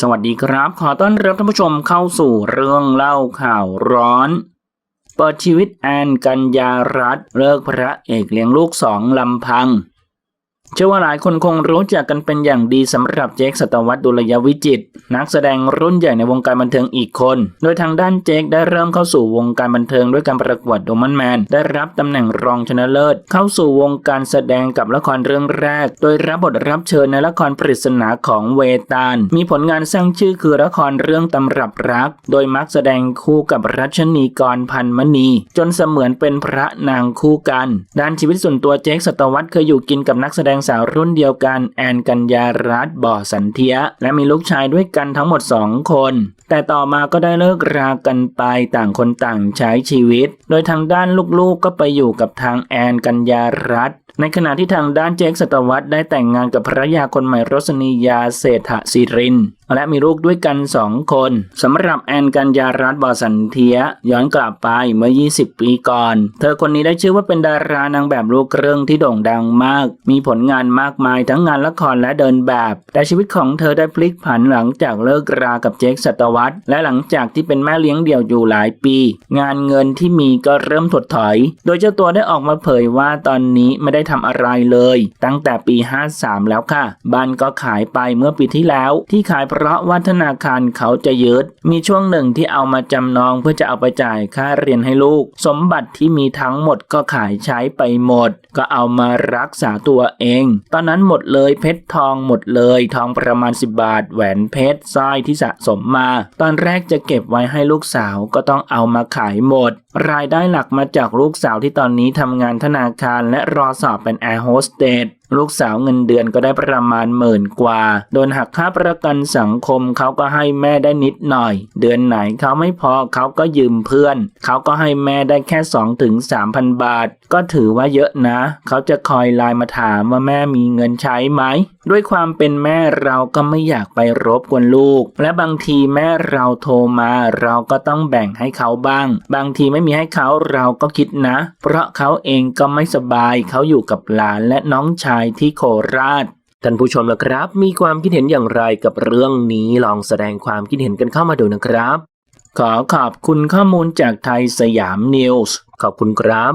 สวัสดีครับ ขอต้อนรับท่านผู้ชมเข้าสู่เรื่องเล่าข่าวร้อน เปิดชีวิตแอนกัญญารัตเลิกพระเอกเลี้ยงลูกสองลำพัง เชื่อว่าหลายคนคงรู้จักกันเป็นอย่างดีสำหรับเจคสัตวัตดุลยวิจิต นักแสดงรุ่นใหญ่ในวงการบันเทิงอีกคน โดยทางด้านเจคได้เริ่มเข้าสู่วงการบันเทิงด้วยการประกวดโดมันแมน ได้รับตำแหน่งรองชนะเลิศ เข้าสู่วงการแสดงกับละครเรื่องแรก โดยรับบทรับเชิญในละครปริศนาของเวตาล มีผลงานสร้างชื่อคือละครเรื่องตำรับรัก โดยมักแสดงคู่กับรัชนีกรพันมณี จนเสมือนเป็นพระนางคู่กัน ด้านชีวิตส่วนตัวเจคสัตวัตเคยอยู่กินกับนักแสดงงสาวรุ่นเดียวกัน แอนกัญญารัตน์บ่อสันเทีย และมีลูกชายด้วยกันทั้งหมด 2 คน แต่ต่อมาก็ได้เลิกรากันไปต่างคนต่างใช้ชีวิต โดยทางด้านลูกๆก็ไปอยู่กับทางแอนกัญญารัตน์ในขณะที่ทางด้านเจคสัตวัตได้แต่งงานกับภรรยาคนใหม่รสนียาเศรษฐศิรินและมีลูกด้วยกัน 2 คนสำหรับแอนกัญญารัตน์บอสันเทียย้อนกลับไปเมื่อ 20 ปีก่อน เธอคนนี้ได้ชื่อว่าเป็นดารานางแบบลูกเรื่องที่โด่งดังมาก มีผลงานมากมายทั้งงานละครและเดินแบบ แต่ชีวิตของเธอได้พลิกผันหลังจากเลิกรากับเจคสัตวัตและหลังจากที่เป็นแม่เลี้ยงเดี่ยวอยู่หลายปี งานเงินที่มีก็เริ่มถดถอย โดยเจ้าตัวได้ออกมาเผยว่าตอนนี้ไม่ได้ทำอะไรเลย ตั้งแต่ปี 53 แล้วค่ะบ้านก็ขายไปเมื่อปีที่แล้วที่ขายเพราะว่าธนาคารเขาจะยึด มีช่วงหนึ่งที่เอามาจำนองเพื่อจะเอาไปจ่ายค่าเรียนให้ลูก สมบัติที่มีทั้งหมดก็ขายใช้ไปหมด ก็เอามารักษาตัวเอง ตอนนั้นหมดเลยเพชรทองหมดเลย ทองประมาณ 10 บาท แหวนเพชรสร้อยที่สะสมมา ตอนแรกจะเก็บไว้ให้ลูกสาวก็ต้องเอามาขายหมด รายได้หลักมาจากลูกสาวที่ตอนนี้ทำงานธนาคารและรอสอบเป็นแอร์โฮสเตสลูกสาวเงินเดือนก็ได้ประมาณหมื่นกว่า โดนหักค่าประกันสังคมเขาก็ให้แม่ได้นิดหน่อย เดือนไหนเขาไม่พอเขาก็ยืมเพื่อน เขาก็ให้แม่ได้แค่2ถึง3,000 บาท ก็ถือว่าเยอะนะ เขาจะคอยไลน์มาถามว่าแม่มีเงินใช้ไหม ด้วยความเป็นแม่เราก็ไม่อยากไปรบกวนลูก และบางทีแม่เราโทรมา เราก็ต้องแบ่งให้เขาบ้าง บางทีไม่มีให้เขาเราก็คิดนะ เพราะเขาเองก็ไม่สบายเขาอยู่กับหลานและน้องชายที่โคราชท่านผู้ชมละครับ มีความคิดเห็นอย่างไรกับเรื่องนี้ลองแสดงความคิดเห็นกันเข้ามาดูนะครับ ขอขอบคุณข้อมูลจากไทยสยามนิวส์ขอบคุณครับ